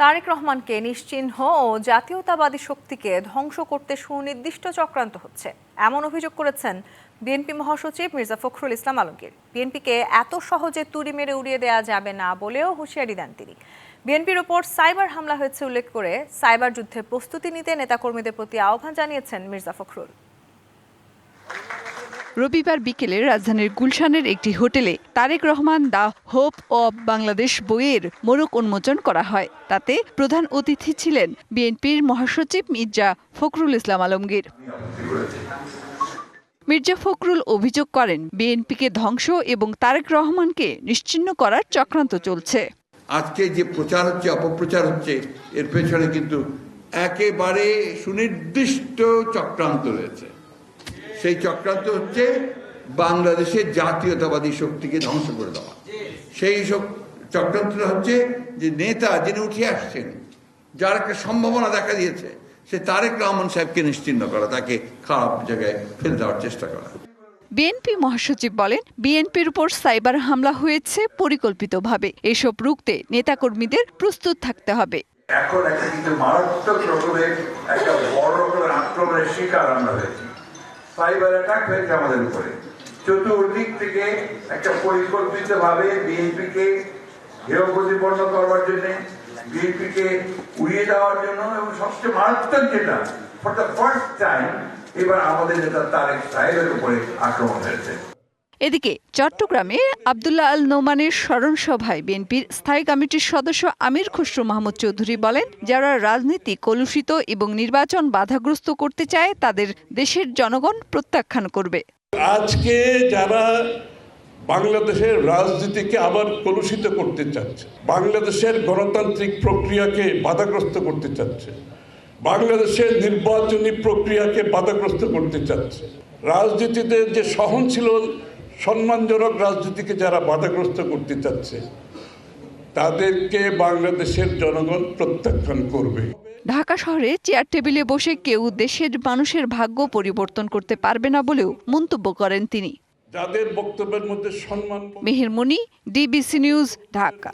তারেক রহমানকে নিশ্চিহ্ন ও জাতীয়তাবাদী শক্তিকে ধ্বংস করতে সুনির্দিষ্ট চক্রান্ত হচ্ছে। এমন অভিযোগ করেছেন বিএনপি মহাসচিব মির্জা ফখরুল ইসলাম আলমগীর। বিএনপিকে এত সহজে তুড়ি মেরে উড়িয়ে দেওয়া যাবে না বলেও হুঁশিয়ারি দেন তিনি। বিএনপির ওপর সাইবার হামলা হয়েছে উল্লেখ করে সাইবার যুদ্ধে প্রস্তুতি নিতে নেতাকর্মীদের প্রতি আহ্বান জানিয়েছেন মির্জা ফখরুল। রবিবার বিকেলে রাজধানীর গুলশানের একটি হোটেলে Tarek Rahman the hope of Bangladesh বইয়ের মোড়ক উন্মোচন করা হয়। তাতে প্রধান অতিথি ছিলেন বিএনপির মহাসচিব মির্জা ফখরুল ইসলাম আলমগীর। মির্জা ফখরুল অভিযোগ করেন, বিএনপিকে ধ্বংস এবং তারেক রহমানকে নিশ্চিহ্ন করার চক্রান্ত চলছে। আজকে যে প্রচার হচ্ছে, অপপ্রচার হচ্ছে, এর পেছনে কিন্তু একেবারে সুনির্দিষ্ট চক্রান্ত রয়েছে। সেই চক্রান্ত হচ্ছে বাংলাদেশের জাতীয়তাবাদী শক্তিকে ধ্বংস করে দেওয়া। সেই সব চক্রান্ত হচ্ছে যে নেতা যিনি উঠে আসছেন যার একটা সম্ভাবনা দেখা দিয়েছে সে তারেক রহমান সাহেবকে নিশ্চিন্ন করা তাকে খারাপ জায়গায় ফেলে দেওয়ার চেষ্টা করা। বিএনপি মহাসচিব বলেন বিএনপির উপর সাইবার হামলা হয়েছে পরিকল্পিতভাবে। এসব রুখতে নেতাকর্মীদের প্রস্তুত থাকতে হবে। এখন একটা কিন্তু মারাত্মক রকমের একটা বড় রকমের আক্রমণের শিকার আমরা হয়েছি। সাইবার অ্যাটাক হয়েছে আমাদের উপরে। চতুর্দিক থেকে একটা পরিকল্পিত ভাবে বিএনপিকে হেয় প্রতিপন্ন করবার জন্য, বিএনপিকে উড়িয়ে দেওয়ার জন্য এবং সবচেয়ে মারাত্মক যেটা ফর দ্য ফার্স্ট টাইম এবার আমাদের নেতা তারেক সাহেবের উপরে আক্রমণ হয়েছে। এদিকে চট্টগ্রামে আবদুল্লাহ আল নোমানের স্মরণ সভায় বিএনপির স্থায়ী কমিটির সদস্য আমির খসরু মাহমুদ চৌধুরী বলেন, যারা রাজনীতি, কলুষিত এবং নির্বাচন বাধাগ্রস্ত করতে চায়, তাদের দেশের জনগণ প্রত্যাখ্যান করবে। আজকে যারা বাংলাদেশের রাজনীতিকে আবার কলুষিত করতে চাচ্ছে, বাংলাদেশের গণতান্ত্রিক প্রক্রিয়াকে বাধাগ্রস্ত করতে চাচ্ছে, বাংলাদেশের নির্বাচনী প্রক্রিয়াকে বাধাগ্রস্ত করতে চাচ্ছে, রাজনীতিতে যে সহনশীল সম্মানজনক রাজনীতিকে যারা বাধাগ্রস্ত করতে চাচ্ছে তাদেরকে বাংলাদেশের জনগণ প্রত্যাখ্যান করবে। ঢাকা শহরে চেয়ার টেবিলে বসে কেউ দেশের মানুষের ভাগ্য পরিবর্তন করতে পারবে না বলেও মন্তব্য করেন তিনি। যাদের বক্তব্যের মধ্যে সম্মান মেহের মনি ডিবিসি নিউজ ঢাকা।